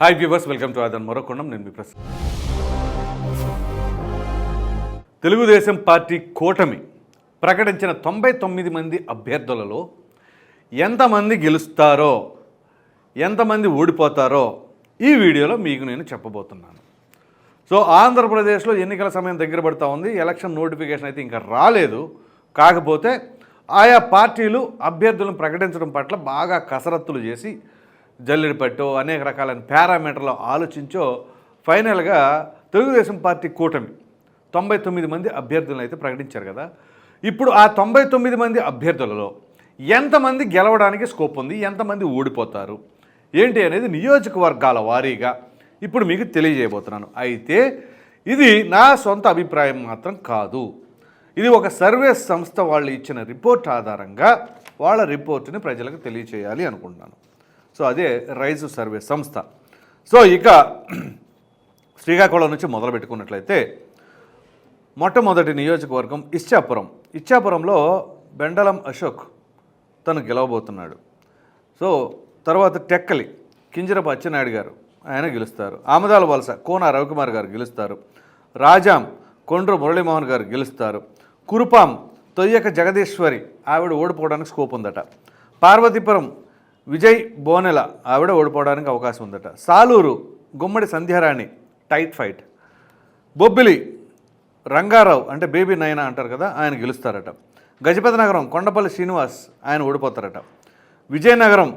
Hi viewers welcome to ఆదన్ మరొకొండం నేను మీ ప్రశ్న తెలుగుదేశం పార్టీ కూటమి ప్రకటించిన తొంభై తొమ్మిది మంది అభ్యర్థులలో ఎంతమంది గెలుస్తారో ఎంతమంది ఓడిపోతారో ఈ వీడియోలో మీకు నేను చెప్పబోతున్నాను. సో ఆంధ్రప్రదేశ్లో ఎన్నికల సమయం దగ్గర పడుతూ ఉంది. ఎలక్షన్ నోటిఫికేషన్ అయితే ఇంకా రాలేదు. కాకపోతే ఆయా పార్టీలు అభ్యర్థులను ప్రకటించడం పట్ల బాగా కసరత్తులు చేసి జల్లెడపట్టో అనేక రకాలైన పారామీటర్లు ఆలోచించో ఫైనల్గా తెలుగుదేశం పార్టీ కూటమి తొంభై తొమ్మిది మంది అభ్యర్థులను అయితే ప్రకటించారు కదా. ఇప్పుడు ఆ తొంభై తొమ్మిది మంది అభ్యర్థులలో ఎంతమంది గెలవడానికి స్కోప్ ఉంది? ఎంతమంది ఓడిపోతారు? ఏంటి అనేది నియోజకవర్గాల వారీగా ఇప్పుడు మీకు తెలియజేయబోతున్నాను. అయితే ఇది నా సొంత అభిప్రాయం మాత్రం కాదు. ఇది ఒక సర్వే సంస్థ వాళ్ళు ఇచ్చిన రిపోర్ట్ ఆధారంగా వాళ్ళ రిపోర్ట్ని ప్రజలకు తెలియచేయాలి అనుకుంటున్నాను. సో అదే రైజు సర్వే సంస్థ. సో ఇక శ్రీకాకుళం నుంచి మొదలు పెట్టుకున్నట్లయితే మొట్టమొదటి నియోజకవర్గం ఇచ్చాపురం ఇచ్చాపురంలో బెండలం అశోక్ తను గెలవబోతున్నాడు. సో తర్వాత టెక్కలి కింజరపు అచ్చెన్నాయుడు గారు ఆయన గెలుస్తారు. ఆమదాల వలస కోన రవికుమార్ గారు గెలుస్తారు. రాజాం కొండ్రు మురళీమోహన్ గారు గెలుస్తారు. కురుపాం తొయ్యక జగదీశ్వరి ఆవిడ ఓడిపోవడానికి స్కోప్ ఉందట. పార్వతీపురం విజయ్ బోనెల ఆవిడ ఓడిపోవడానికి అవకాశం ఉందట. సాలూరు గుమ్మడి సంధ్యారాణి టైట్ ఫైట్ బొబ్బిలి రంగారావు అంటే బేబీ నయన అంటారు కదా ఆయన గెలుస్తారట. గజపతి నగరం కొండపల్లి శ్రీనివాస్ ఆయన ఓడిపోతారట. విజయనగరం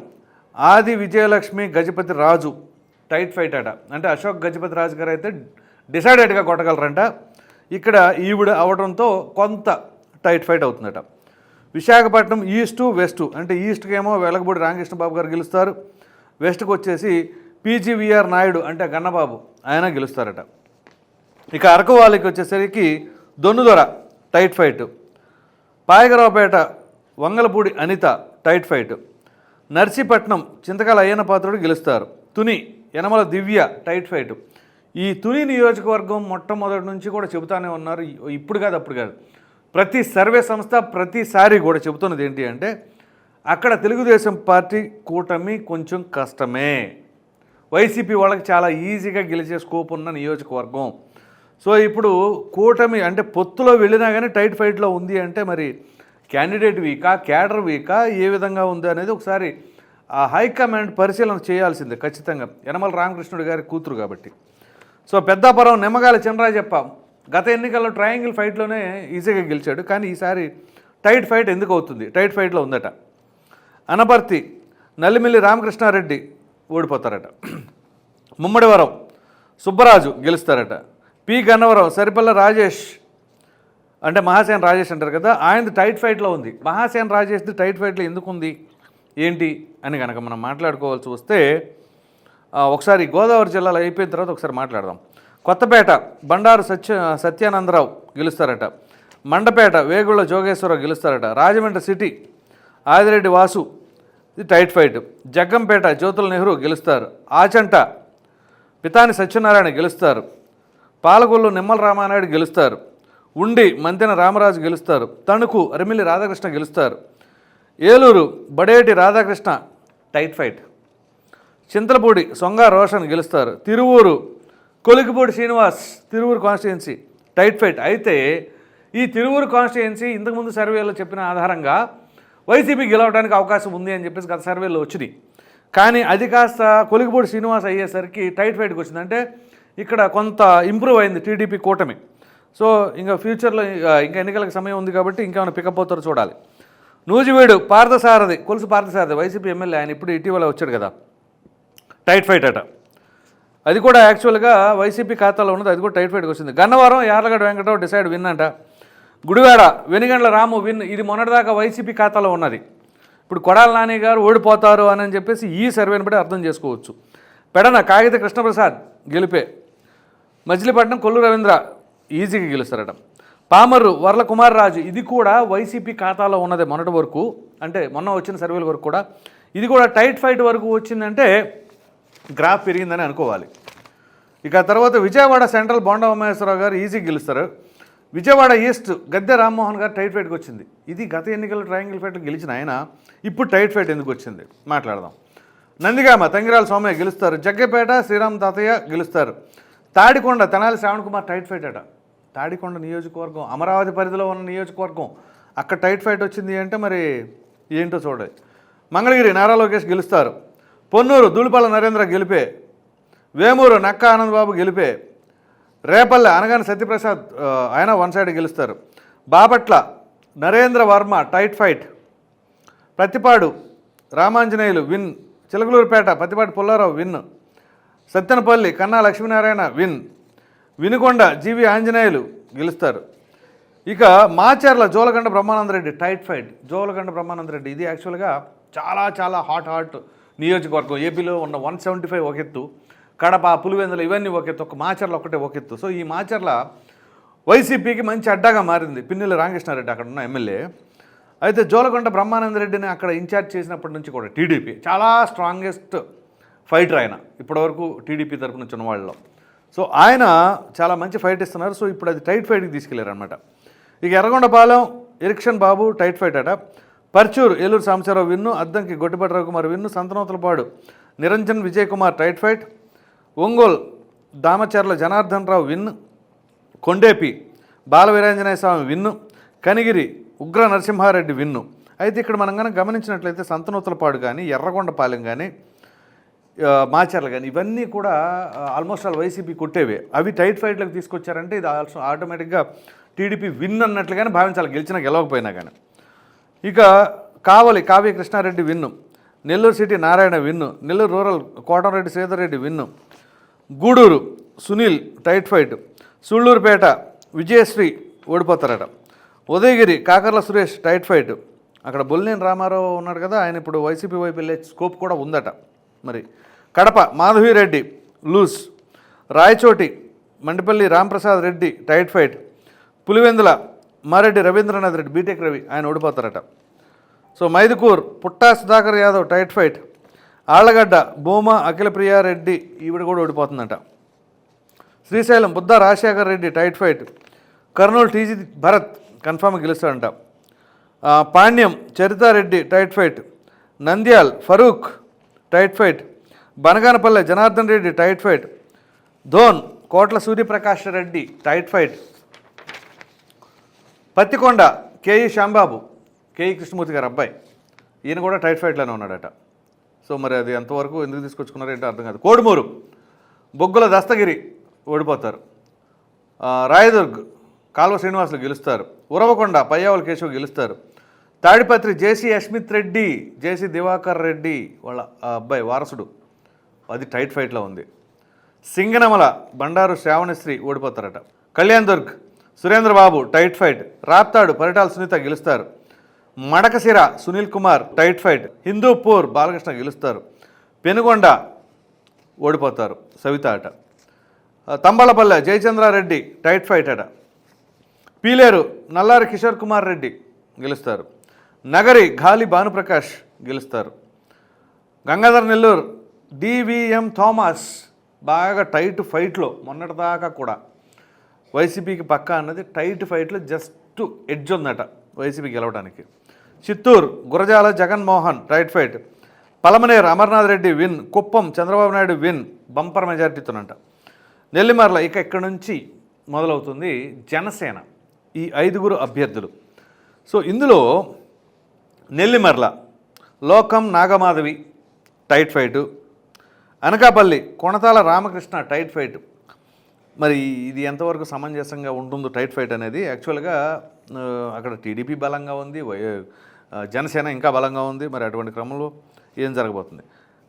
ఆది విజయలక్ష్మి గజపతి రాజు టైట్ ఫైట్ అట. అంటే అశోక్ గజపతి రాజు గారు అయితే డిసైడెడ్గా కొట్టగలరంట. ఇక్కడ ఈవిడ అవడంతో కొంత tight fight అవుతుందట. Visakhapatnam east west. అంటే ఈస్ట్కి ఏమో వెలగబూడి రామకృష్ణ బాబు గారు గెలుస్తారు. వెస్ట్కి వచ్చేసి పీజీవీఆర్ నాయుడు అంటే గన్నబాబు ఆయన గెలుస్తారట. ఇక అరకు వాళ్ళకి వచ్చేసరికి Donnudora tight fight. Payakaraopeta Vangalapudi Anitha tight fight. Narsipatnam Chintakayala Ayyanna Patrudu గెలుస్తారు. Tuni Yanamala Divya tight fight. ఈ తుని నియోజకవర్గం మొట్టమొదటి నుంచి కూడా చెబుతానే ఉన్నారు. ఇప్పుడు కాదు అప్పుడు కాదు. ప్రతి సర్వే సంస్థ ప్రతిసారి కూడా చెబుతున్నది ఏంటి అంటే అక్కడ తెలుగుదేశం పార్టీ కూటమి కొంచెం కష్టమే. వైసీపీ వాళ్ళకి చాలా ఈజీగా గెలిచే స్కోప్ ఉన్న నియోజకవర్గం. సో ఇప్పుడు కూటమి అంటే పొత్తులో వెళ్ళినా కానీ టైట్ ఫైట్లో ఉంది అంటే మరి క్యాండిడేట్ వీకా క్యాడర్ వీకా ఏ విధంగా ఉంది అనేది ఒకసారి ఆ హైకమాండ్ పరిశీలన చేయాల్సిందే ఖచ్చితంగా. యనమల రామకృష్ణుడు గారి కూతురు కాబట్టి. సో పెద్దాపురం నిమ్మగాల చినరాజప్ప గత ఎన్నికల్లో ట్రయాంగిల్ ఫైట్లోనే ఈజీగా గెలిచాడు. కానీ ఈసారి టైట్ ఫైట్ ఎందుకు అవుతుంది? టైట్ ఫైట్లో ఉందట. అనపర్తి నల్లిమిల్లి రామకృష్ణారెడ్డి ఓడిపోతారట. ముమ్మడివరం సుబ్బరాజు గెలుస్తారట. పి. గన్నవరం సరిపల్ల రాజేష్ అంటే మహాసేన రాజేష్ అంటారు కదా ఆయనది టైట్ ఫైట్లో ఉంది. మహాసేన రాజేష్ది టైట్ ఫైట్లో ఎందుకు ఉంది? ఏంటి అని కనుక మనం మాట్లాడుకోవాల్సి వస్తే ఒకసారి గోదావరి జిల్లాలో అయిపోయిన తర్వాత ఒకసారి మాట్లాడదాం. కొత్తపేట బండారు సత్య సత్యానందరావు గెలుస్తారట. మండపేట వేగుళ్ళ జోగేశ్వరరావు గెలుస్తారట. రాజమండ్రి సిటీ ఆదిరెడ్డి వాసు ఇది టైట్ ఫైట్ జగ్గంపేట జ్యోతుల నెహ్రూ గెలుస్తారు. ఆచంట పితాని సత్యనారాయణ గెలుస్తారు. పాలకొల్లు నిమ్మల రామానాయుడు గెలుస్తారు. ఉండి మంతెన రామరాజు గెలుస్తారు. తణుకు అరిమిల్లి రాధాకృష్ణ గెలుస్తారు. ఏలూరు బడేటి రాధాకృష్ణ టైట్ ఫైట్ చింతలపూడి సొంగ రోషన్ గెలుస్తారు. Tiruvuru Kolikapudi Srinivas Tiruvuru constituency tight fight అయితే ఈ తిరువూరు కాన్స్టిట్యున్సీ ఇంతకుముందు సర్వేలో చెప్పిన ఆధారంగా వైసీపీ గెలవడానికి అవకాశం ఉంది అని చెప్పేసి గత సర్వేలో వచ్చింది కానీ అది కాస్త కొలికిపూడి శ్రీనివాస్ అయ్యేసరికి టైట్ ఫైట్కి వచ్చింది. అంటే ఇక్కడ కొంత ఇంప్రూవ్ అయింది టీడీపీ కూటమి. సో ఇంకా ఫ్యూచర్లో ఇంకా ఎన్నికలకు సమయం ఉంది కాబట్టి ఇంకేమైనా పికప్ అవుతారో చూడాలి. నూజివీడు పార్థసారథి కొలుసు పార్థసారథి వైసీపీ ఎమ్మెల్యే ఆయన ఇప్పుడు ఇటీవల వచ్చాడు కదా. టైట్ ఫైట్ అట. అది కూడా యాక్చువల్గా వైసీపీ ఖాతాలో ఉన్నది అది కూడా టైట్ ఫైట్కి వచ్చింది. గన్నవరం యార్లగడ్డ వెంకటరావు డిసైడ్ విన్ అంట గుడివాడ వెనిగండ్ల రాము విన్ ఇది మొన్నటిదాకా వైసీపీ ఖాతాలో ఉన్నది. ఇప్పుడు కొడాల నాని గారు ఓడిపోతారు అని చెప్పేసి ఈ సర్వేని బట్టి అర్థం చేసుకోవచ్చు. పెడన కాగిత కృష్ణప్రసాద్ గెలిపే. మచిలీపట్నం కొల్లు రవీంద్ర ఈజీగా గెలుస్తారట. పామర్రు వర్ల కుమార్ రాజు ఇది కూడా వైసీపీ ఖాతాలో ఉన్నది మొన్నటి వరకు. అంటే మొన్న వచ్చిన సర్వేల వరకు కూడా. ఇది కూడా టైట్ ఫైట్ వరకు వచ్చిందంటే గ్రాఫ్ పెరిగిందని అనుకోవాలి. ఇక తర్వాత విజయవాడ సెంట్రల్ బోండా ఉమేశ్వరరావు గారు ఈజీ గెలుస్తారు. విజయవాడ ఈస్ట్ గద్దె రామ్మోహన్ గారు టైట్ ఫైట్కి వచ్చింది. ఇది గత ఎన్నికల్లో ట్రయాంగిల్ ఫైట్ గెలిచిన ఆయన ఇప్పుడు టైట్ ఫైట్ ఎందుకు వచ్చింది? మాట్లాడదాం. నందిగామ తంగిరాల సోమయ్య గెలుస్తారు. జగ్గపేట శ్రీరామ్ తాతయ్య గెలుస్తారు. తాడికొండ తెనాలి శ్రావణ్ కుమార్ టైట్ ఫైట్ అట. తాడికొండ నియోజకవర్గం అమరావతి పరిధిలో ఉన్న నియోజకవర్గం అక్కడ టైట్ ఫైట్ వచ్చింది అంటే మరి ఏంటో చూడాలి. మంగళగిరి నారా లోకేష్ గెలుస్తారు. పొన్నూరు దూలిపాల నరేంద్ర గెలిపే వేమూరు నక్క ఆనందబాబు గెలిపే రేపల్లె అనగానే సత్యప్రసాద్ ఆయన వన్ సైడ్ గెలుస్తారు. Bapatla Narendra Varma tight fight. Prathipadu Ramanjaneyulu win. Chilakaluripet Prathipati Pullarao win. Sattenapalli Kanna Lakshminarayana win. Vinukonda G V Anjaneyulu గెలుస్తారు. ఇక మాచర్ల జోలగండ బ్రహ్మానందరెడ్డి టైట్ ఫైట్. జోలగండ బ్రహ్మానందరెడ్డి ఇది యాక్చువల్గా చాలా చాలా హాట్ హాట్ నియోజకవర్గం ఏపీలో ఉన్న వన్ సెవెంటీ ఫైవ్ ఒక ఎత్తు కడప పులివెందులు ఇవన్నీ ఒక ఎత్తు ఒక మాచర్ల ఒకటే ఒక ఎత్తు. సో ఈ మాచర్ల వైసీపీకి మంచి అడ్డాగా మారింది పిన్నెల రామకృష్ణారెడ్డి అక్కడ ఉన్న ఎమ్మెల్యే. అయితే జోలకొండ బ్రహ్మానందరెడ్డిని అక్కడ ఇన్ఛార్జ్ చేసినప్పటి నుంచి కూడా టీడీపీ చాలా స్ట్రాంగెస్ట్ ఫైటర్ ఆయన ఇప్పటివరకు టీడీపీ తరపు నుంచి ఉన్న వాళ్ళలో సో ఆయన చాలా మంచి ఫైట్ ఇస్తున్నారు. సో ఇప్పుడు అది టైట్ ఫైట్కి తీసుకెళ్ళారు అనమాట ఇక Yerragondapalem erection Babu tight fight అట. Parchur Eluri Sambasivarao win Addanki Gottipati Ravikumar win Santhanuthalapadu Niranjan Vijay Kumar tight fight Ongole Damacharla Janardhan Rao win Kondapi Balaveeranjaneya Swamy win Kanigiri Ugra Narasimha Reddy విన్ను. అయితే ఇక్కడ మనం కనుక గమనించినట్లయితే సంతనూతలపాడు కానీ ఎర్రగొండపాలెం కానీ మాచర్లు కానీ ఇవన్నీ కూడా ఆల్మోస్ట్ ఆల్ వైసీపీ కొట్టేవే. అవి టైట్ ఫైట్లకు తీసుకొచ్చారంటే ఇది ఆల్సో ఆటోమేటిక్గా టీడీపీ విన్ అన్నట్లుగానే భావించాలి గెలిచినా గెలవకపోయినా కానీ ఇక Kavali Kavya Krishna Reddy win. Nellore city Narayana win. Nellore rural Kotamreddy Sridharreddy win. Gudur Sunil tight fight. Sullurpeta Vijayasri ఓడిపోతారట. Udayagiri Kakarla Suresh tight fight. అక్కడ బొల్లేని రామారావు ఉన్నాడు కదా ఆయన ఇప్పుడు వైసీపీ వైపు వెళ్ళే స్కోప్ కూడా ఉందట. మరి Kadapa Madhavireddy lose Rayachoti Mandipalli Ramprasad Reddy tight fight. Pulivendula Mareddy Ravindranath Reddy B Tech Ravi ఆయన ఓడిపోతారట. So Mydukur Putta Sudhakar Yadav tight fight. Allagadda Bhuma Akhilapriyareddy ఈవిడ కూడా ఓడిపోతుందట. Srisailam Budda Rajasekhar Reddy tight fight. Kurnool TG Bharath confirm గెలుస్తాడంట. Panyam Charitareddy tight fight. Nandyal Farooq tight fight. Banaganapalle Janardhan Reddy tight fight. Dhone Kotla Suryaprakash Reddy tight fight. Pattikonda KE Shyambabu KE Krishnamurthy garu అబ్బాయి. ఈయన కూడా tight ఫైట్లోనే ఉన్నాడట. So మరి అది ఎంతవరకు ఎందుకు తీసుకొచ్చుకున్నారో ఏంటో అర్థం కాదు. కోడుమూరు బొగ్గుల దస్తగిరి ఓడిపోతారు. రాయదుర్గ్ కాల్వ శ్రీనివాసులు గెలుస్తారు. ఉరవకొండ పయ్యావుల కేశవ్ గెలుస్తారు. తాడిపత్రి జేసీ అస్మిత్ రెడ్డి జేసీ దివాకర్ రెడ్డి వాళ్ళ అబ్బాయి వారసుడు. అది టైట్ ఫైట్లో ఉంది. సింగనమల బండారు శ్రావణశ్రీ ఓడిపోతారట. కళ్యాణ్ దుర్గ్ సురేంద్రబాబు టైట్ ఫైట్ రాప్తాడు పరిటాల సునీత గెలుస్తారు. మడకసిర సునీల్ కుమార్ టైట్ ఫైట్ హిందూపూర్ బాలకృష్ణ గెలుస్తారు. పెనుగొండ ఓడిపోతారు. సవిత ఆట. తంబళపల్లె జయచంద్రారెడ్డి టైట్ ఫైట్ ఆట. పీలేరు నల్లారి కిషోర్ కుమార్ రెడ్డి గెలుస్తారు. నగరి ఘాలి భానుప్రకాష్ గెలుస్తారు. గంగాధర్ నెల్లూరు డివిఎం థామస్ బాగా టైట్ ఫైట్లో మొన్నటిదాకా కూడా వైసీపీకి పక్క అన్నది టైట్ ఫైట్లో జస్ట్ ఎడ్జ్ ఉందట వైసీపీ గెలవడానికి Chittoor Gurajala Jaganmohan tight fight. Palamaner Amarnath Reddy win Kuppam Chandrababu Naidu win bumper మెజార్టీతోనంట. Nellimarla ఇక ఇక్కడ నుంచి మొదలవుతుంది జనసేన ఈ ఐదుగురు అభ్యర్థులు. సో ఇందులో Nellimarla Lokam Nagamadhavi tight fight. Anakapalli Konathala Ramakrishna tight fight. మరి ఇది ఎంతవరకు సమంజసంగా ఉంటుందో టైట్ ఫైట్ అనేది? యాక్చువల్గా అక్కడ టీడీపీ బలంగా ఉంది జనసేన ఇంకా బలంగా ఉంది మరి అటువంటి క్రమంలో ఏం జరగబోతుంది?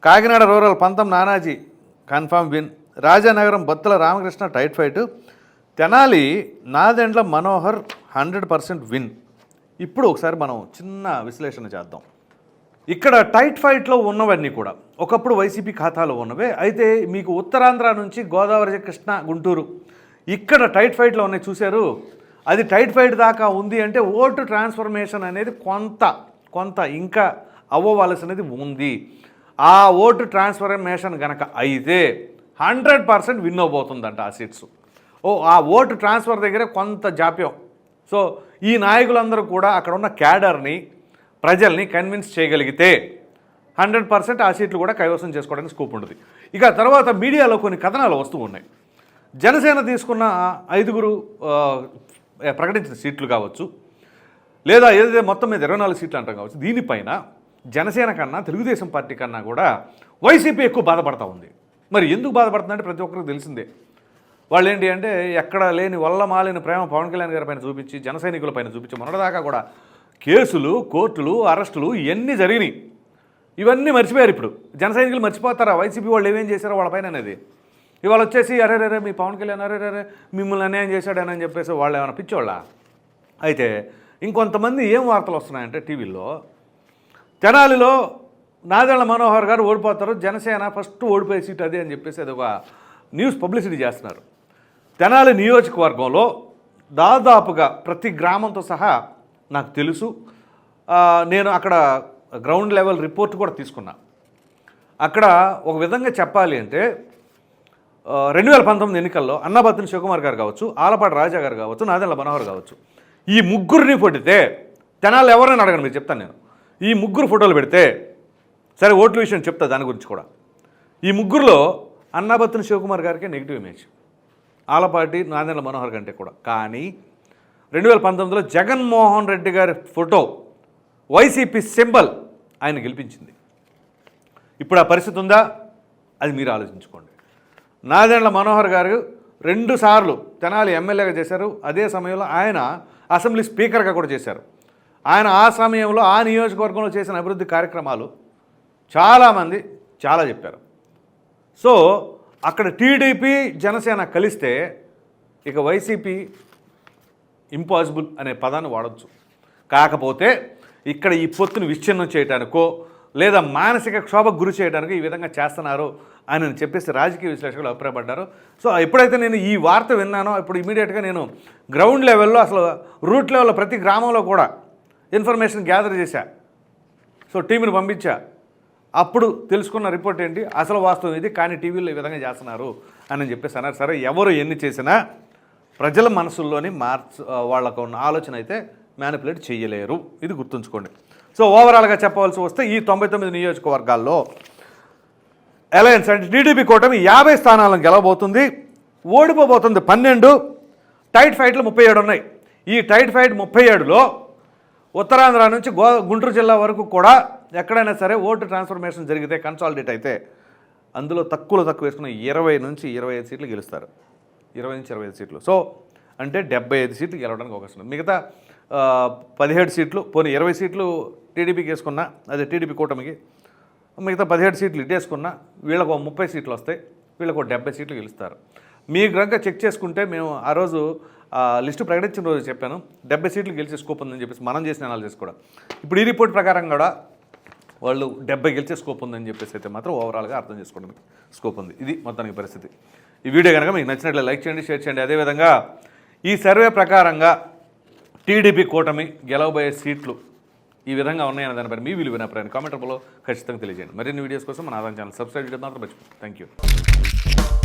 Kakinada rural Pantham Nanaji confirm win. Rajanagaram Battula Ramakrishna tight fight. Tenali Nadendla Manohar hundred percent win. ఇప్పుడు ఒకసారి మనం చిన్న విశ్లేషణ చేద్దాం. ఇక్కడ టైట్ ఫైట్లో ఉన్నవన్నీ కూడా. ఒకప్పుడు వైసీపీ ఖాతాలో ఉన్నవే. అయితే మీకు ఉత్తరాంధ్ర నుంచి గోదావరి కృష్ణ గుంటూరు ఇక్కడ టైట్ ఫైట్లో ఉన్నాయి. చూశారు? అది టైట్ ఫైట్ దాకా ఉంది అంటే ఓటు ట్రాన్స్ఫర్మేషన్ అనేది కొంత కొంత ఇంకా అవ్వవలసినది ఉంది. ఆ ఓటు ట్రాన్స్ఫర్మేషన్ గనక అయితే హండ్రెడ్ పర్సెంట్ విన్ అవబోతుందంట ఆ సీట్స్. ఓ ఆ ఓటు ట్రాన్స్ఫర్ దగ్గర కొంత జాప్యం. సో ఈ నాయకులందరూ కూడా అక్కడ ఉన్న క్యాడర్ని ప్రజల్ని కన్విన్స్ చేయగలిగితే హండ్రెడ్ పర్సెంట్ ఆ సీట్లు కూడా కైవసం చేసుకోవడానికి స్కోప్ ఉంటుంది. ఇక తర్వాత మీడియాలో కొన్ని కథనాలు వస్తూ ఉన్నాయి. జనసేన తీసుకున్న ఐదుగురు ప్రకటించిన సీట్లు కావచ్చు లేదా ఏదైతే మొత్తం మీద ఇరవై నాలుగు సీట్లు అంటాం కావచ్చు దీనిపైన జనసేన కన్నా తెలుగుదేశం పార్టీ కన్నా కూడా వైసీపీ ఎక్కువ బాధపడతా ఉంది. మరి ఎందుకు బాధపడుతుందంటే ప్రతి ఒక్కరికి తెలిసిందే. వాళ్ళు ఏంటి అంటే ఎక్కడ లేని వల్ల మాలిన ప్రేమ పవన్ కళ్యాణ్ గారి పైన చూపించి జన సైనికుల పైన చూపించి మొన్నటిదాకా కూడా కేసులు కోర్టులు అరెస్టులు ఇవన్నీ జరిగినాయి. ఇవన్నీ మర్చిపోయారు ఇప్పుడు. జన సైనికులు మర్చిపోతారా? వైసీపీ వాళ్ళు ఏమేం చేశారో వాళ్ళపైన అనేది. ఇవాళ వచ్చేసి అరే రే మీ పవన్ కళ్యాణ్ అరే రే మిమ్మల్ని అన్యాయం చేశాడని చెప్పేసి వాళ్ళు ఏమైనా పిచ్చోళ్ళ? అయితే ఇంకొంతమంది ఏం వార్తలు వస్తున్నాయంటే టీవీలో తెనాలిలో నాదెళ్ళ మనోహర్ గారు ఓడిపోతారు జనసేన ఫస్ట్ ఓడిపోయే సీట్ అదే అని చెప్పేసి అది ఒక న్యూస్ పబ్లిసిటీ చేస్తున్నారు. తెనాలి నియోజకవర్గంలో దాదాపుగా ప్రతి గ్రామంతో సహా నాకు తెలుసు. నేను అక్కడ గ్రౌండ్ లెవెల్ రిపోర్ట్ కూడా తీసుకున్నా. అక్కడ ఒక విధంగా చెప్పాలి అంటే రెండు వేల పంతొమ్మిది ఎన్నికల్లో అన్నబత్తిని శివకుమార్ గారు కావచ్చు ఆలపాటి రాజా గారు కావచ్చు నాదెళ్ళ మనోహర్ కావచ్చు ఈ ముగ్గురిని పొడితే జనాలు ఎవరైనా అడగను మీరు చెప్తాను నేను. ఈ ముగ్గురు ఫోటోలు పెడితే సరే ఓట్ల విషయం చెప్తా దాని గురించి కూడా. ఈ ముగ్గురులో అన్నాబత్తిని శివకుమార్ గారికి నెగిటివ్ ఇమేజ్ ఆలపాటి నాదెండ్ల మనోహర్ కంటే కూడా. కానీ రెండు వేల పంతొమ్మిదిలో జగన్మోహన్ రెడ్డి గారి ఫోటో వైసీపీ సింబల్ ఆయన గెలిపించింది. ఇప్పుడు ఆ పరిస్థితి ఉందా? అది మీరు ఆలోచించుకోండి. నాదెండ్ల మనోహర్ గారు రెండు సార్లు తెనాలి ఎమ్మెల్యేగా చేశారు. అదే సమయంలో ఆయన అసెంబ్లీ స్పీకర్గా కూడా చేశారు. ఆయన ఆ సమయంలో ఆ నియోజకవర్గంలో చేసిన అభివృద్ధి కార్యక్రమాలు చాలామంది చాలా చెప్పారు. సో అక్కడ టీడీపీ జనసేన కలిస్తే ఇక వైసీపీ ఇంపాసిబుల్ అనే పదాన్ని వాడచ్చు. కాకపోతే ఇక్కడ ఈ పొత్తును విచ్ఛిన్నం చేయడానికో లేదా మానసిక క్షోభకు గురి చేయడానికి ఈ విధంగా చేస్తున్నారు అని చెప్పేసి రాజకీయ విశ్లేషకులు అభిప్రాయపడ్డారు. సో ఎప్పుడైతే నేను ఈ వార్త విన్నానో ఇప్పుడు ఇమీడియట్గా నేను గ్రౌండ్ లెవెల్లో అసలు రూట్ లెవెల్లో ప్రతి గ్రామంలో కూడా ఇన్ఫర్మేషన్ గ్యాదర్ చేశా. సో టీంని పంపించా. అప్పుడు తెలుసుకున్న రిపోర్ట్ ఏంటి? అసలు వాస్తవం ఇది కానీ టీవీలో ఈ విధంగా చేస్తున్నారు అని చెప్పేసి అన్నారు. సరే ఎవరు ఎన్ని చేసినా ప్రజల మనసుల్లోని మార్చ వాళ్ళకు ఉన్న ఆలోచన అయితే మ్యానిపులేట్ చేయలేరు. ఇది గుర్తుంచుకోండి. సో ఓవరాల్గా చెప్పవలసి వస్తే ఈ తొంభై తొమ్మిది నియోజకవర్గాల్లో అలయన్స్ అంటే టీడీపీ కూటమి యాభై స్థానాలను గెలవబోతుంది. ఓడిపోబోతుంది పన్నెండు. టైట్ ఫైట్లు ముప్పై ఏడు ఉన్నాయి. ఈ టైట్ ఫైట్ ముప్పై ఏడులో ఉత్తరాంధ్ర నుంచి గో గుంటూరు జిల్లా వరకు కూడా ఎక్కడైనా సరే ఓటు ట్రాన్స్ఫర్మేషన్ జరిగితే కన్సాలిడేట్ అయితే అందులో తక్కువలో తక్కువ వేసుకున్న ఇరవై నుంచి ఇరవై ఐదు సీట్లు గెలుస్తారు. ఇరవై నుంచి ఇరవై ఐదు సీట్లు. సో అంటే డెబ్బై ఐదు సీట్లు గెలవడానికి అవకాశం ఉంది. మిగతా పదిహేడు సీట్లు పోనీ ఇరవై సీట్లు టీడీపీకి వేసుకున్నా అదే టీడీపీ కూటమికి మిగతా పదిహేడు సీట్లు ఇట్టేసుకున్నా వీళ్ళకు ఒక ముప్పై సీట్లు వస్తాయి వీళ్ళకు ఒక డెబ్బై సీట్లు గెలుస్తారు. మీ కనుక చెక్ చేసుకుంటే మేము ఆ రోజు ఆ, లిస్టు ప్రకటించిన రోజు చెప్పాను డెబ్బై సీట్లు గెలిచే స్కోప్ ఉందని చెప్పేసి మనం చేసిన అనాలిసిస్ కూడా. ఇప్పుడు ఈ రిపోర్ట్ ప్రకారం కూడా వాళ్ళు డెబ్బై గెలిచే స్కోప్ ఉందని చెప్పేసి అయితే మాత్రం ఓవరాల్గా అర్థం చేసుకోవడానికి స్కోప్ ఉంది. ఇది మొత్తానికి పరిస్థితి. ఈ వీడియో కనుక మీకు నచ్చినట్లు లైక్ చేయండి షేర్ చేయండి. అదేవిధంగా ఈ సర్వే ప్రకారంగా టీడీపీ కూటమి గెలవబోయే సీట్లు ఈ విధంగా ఉన్నాయన్న దానిపైన మీ విలువైన అభిప్రాయాన్ని కామెంట్ రూపంలో ఖచ్చితంగా తెలియజేయండి. మరిన్ని వీడియోస్ కోసం మన ఆదాయం ఛానల్ సబ్స్క్రైబ్ చేయడం మాత్రం మర్చిపోండి థ్యాంక్ యూ